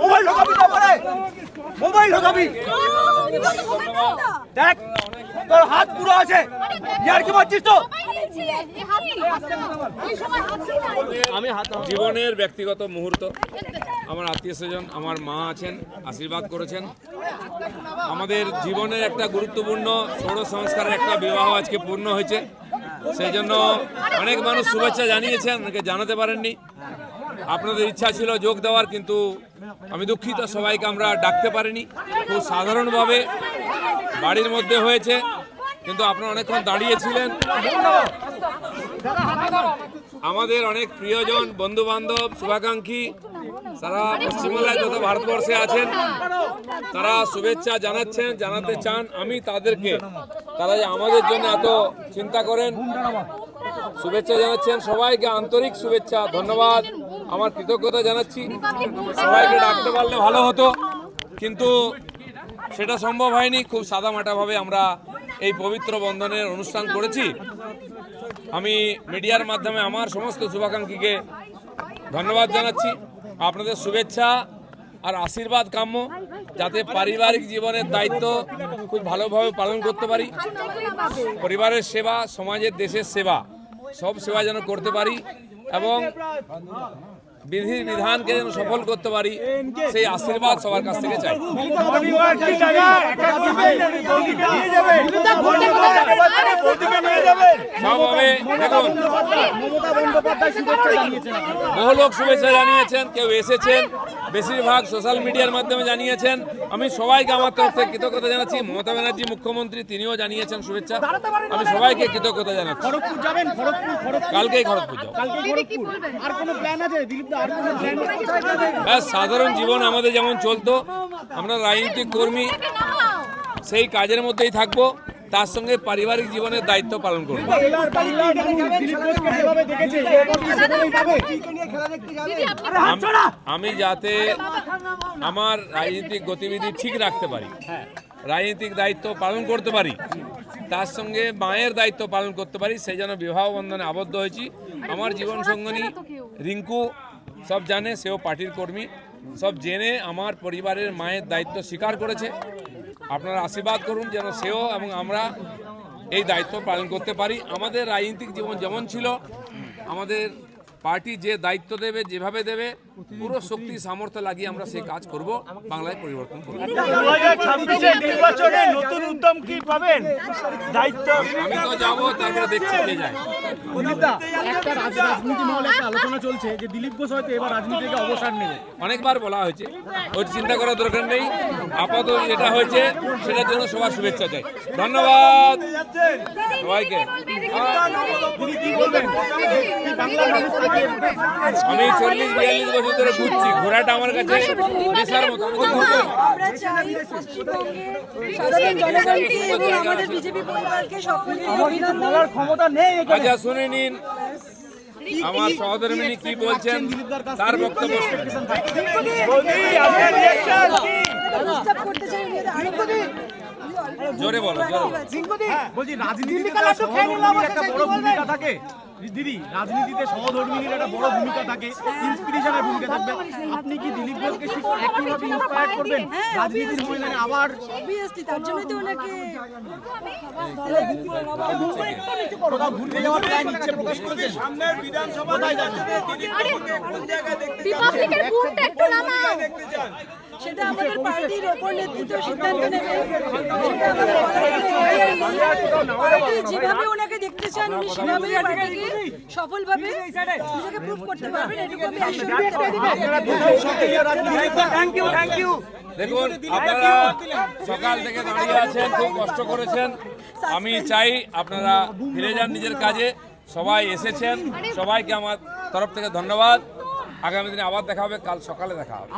Mobile ঢোকাবি পরে। Mobile ঢোকাবি। দেখ তোর হাত পুরো আছে। ইয়ার কি মারছিস তো? আমি জীবনের ব্যক্তিগত মুহূর্ত। আমার আত্মীয় স্বজন আমার মা আছেন আশীর্বাদ করেছেন। আমাদের জীবনের একটা গুরুত্বপূর্ণ ষোড় সংস্কারের একটা বিবাহ আজকে পূর্ণ হয়েছে। সেই জন্য অনেক মানুষ শুভেচ্ছা জানিয়েছেন অনেকে জানাতে পারেননি। আপনাদের ইচ্ছা ছিল যোগ দেওয়ার, কিন্তু আমি দুঃখিত, সবাইকে আমরা ডাকতে পারিনি। খুব সাধারণভাবে বাড়ির মধ্যে হয়েছে, কিন্তু আপনারা অনেকক্ষণ দাঁড়িয়েছিলেন। আমাদের অনেক প্রিয়জন বন্ধু বান্ধব শুভাকাঙ্ক্ষী সারা পশ্চিমবাংলায় যত ভারতবর্ষে আছেন, তারা শুভেচ্ছা জানাচ্ছেন, জানাতে চান। আমি তাদেরকে, তারা যে আমাদের জন্য এত চিন্তা করেন, শুভেচ্ছা জানাচ্ছেন। সবাইকে আন্তরিক শুভেচ্ছা, ধন্যবাদ। আমার কৃতজ্ঞতা জানাচ্ছি। সবাইকে ডাকতে পারলে ভালো হতো, কিন্তু সেটা সম্ভব হয়নি। খুব সাদামাটাভাবে আমরা এই পবিত্র বন্ধনের অনুষ্ঠান করেছি। আমি মিডিয়ার মাধ্যমে আমার সমস্ত শুভাকাঙ্ক্ষীকে ধন্যবাদ জানাচ্ছি। আপনাদের শুভেচ্ছা আর আশীর্বাদ কাম্য, যাতে পারিবারিক জীবনের দায়িত্ব খুব ভালোভাবে পালন করতে পারি। পরিবারের সেবা, সমাজের দেশের সেবা, সব সেবা যেন করতে পারি। এবং বিধি বিধানকে যেন সফল করতে পারি সেই আশীর্বাদ সবার কাছ থেকে চাই। সবভাবে দেখুন বহু লোক শুভেচ্ছা জানিয়েছেন। কেউ এসেছেন বেশিরভাগ সোশ্যাল মিডিয়ার মাধ্যমে জানিয়েছেন। আমি সবাইকে আমার তরফ থেকে কৃতজ্ঞতা জানাচ্ছি। মমতা ব্যানার্জি মুখ্যমন্ত্রী তিনিও জানিয়েছেন শুভেচ্ছা। আমি সবাইকে কৃতজ্ঞতা জানাচ্ছি। কালকেই খড়গপুর যাব। কালকে খড়গপুর। আর কোনো প্ল্যান আছে? দিলীপ দা আর কোনো প্ল্যান ব্যাস সাধারণ জীবন আমাদের যেমন চলতো আমরা রাজনৈতিক কর্মী সেই কাজের মধ্যেই থাকব। তার সঙ্গে পারিবারিক জীবনের দায়িত্ব পালন করব। আমি যাতে আমার রাজনৈতিক গতিবিধি ঠিক রাখতে পারি রাজনৈতিক দায়িত্ব পালন করতে পারি তার সঙ্গে মায়ের দায়িত্ব পালন করতে পারি সেই জন্য বিবাহ বন্ধনে আবদ্ধ হয়েছি। আমার জীবন সঙ্গনী রিঙ্কু সব জানে সেও পার্টির কর্মী সব জেনে আমার পরিবারের মায়ের দায়িত্ব স্বীকার করেছে। আপনারা আশীর্বাদ করুন যেন সেও এবং আমরা এই দায়িত্ব পালন করতে পারি। আমাদের রাজনৈতিক জীবন যেমন ছিল, আমাদের পার্টি যে দায়িত্ব দেবে, যেভাবে দেবে, পুরো শক্তি, সামর্থ্য লাগিয়ে আমরা সেই কাজ করব, বাংলায় পরিবর্তন করব। নির্বাচনে কি পাবেন? দায়িত্ব আমি তো যাব তারপরে দেখছি কে যায়। একটা রাজনীতি মহলে একটা আলোচনা চলছে যে দিলীপ ঘোষ হয়তো এবার রাজনীতি থেকে অবসর নেবে। অনেকবার বলা হয়েছে। ওই চিন্তা করার দরকার নেই। আপাতত যেটা হয়েছে সেটার জন্য সবার শুভেচ্ছা চাই। ধন্যবাদ। সবাইকে। আমি চল্লিশ বিয়াল্লিশ বছর ধরে ঘুরছি। ঘোরাটা আমার কাছে নেশার মতো। আচ্ছা শুনে নিন আমার সহধর্মিনী কি বলছেন তার বক্তব্য জোরে বলো বলছি রাজনীতিতে একটা বড় ভূমিকা থাকে। দিদি রাজনীতিতে সহধর্মিনীর একটা বড় ভূমিকা থাকে। ইন্সপিরেশনের ভূমিকা থাকবে। আপনি কি দিলীপ ঘোষকে একইভাবে ইন্সপায়ার করবেন? রাজনীতির ময়দানে আবার অবভিয়াসলি তার জন্য তো ওনাকে কোথাও ঘুরতে যাওয়ার প্ল্যান ইচ্ছে প্রকাশ করেছেন। কোথায় যাচ্ছেন? রিপাবলিকের বুকটা একটু নামাও সেটা আমাদের পার্টির ওপর নেতৃত্ব সিদ্ধান্ত নেবে। সেটা আমাদের। পার্টি যেভাবে ওনাকে দেখতে চান উনি সেভাবেই পার্টিকে সফলভাবে নিজেকে প্রুভ করতে পারবেন। এটুকু আমি থ্যাংক ইউ থ্যাংক ইউ দেখুন আপনারা সকাল থেকে দাঁড়িয়ে আছেন খুব কষ্ট করেছেন। আমি চাই আপনারা ফিরে যান নিজের কাজে। সবাই এসেছেন। সবাইকে আমার তরফ থেকে ধন্যবাদ। আগামী দিনে আবার দেখা হবে। কাল সকালে দেখা হবে।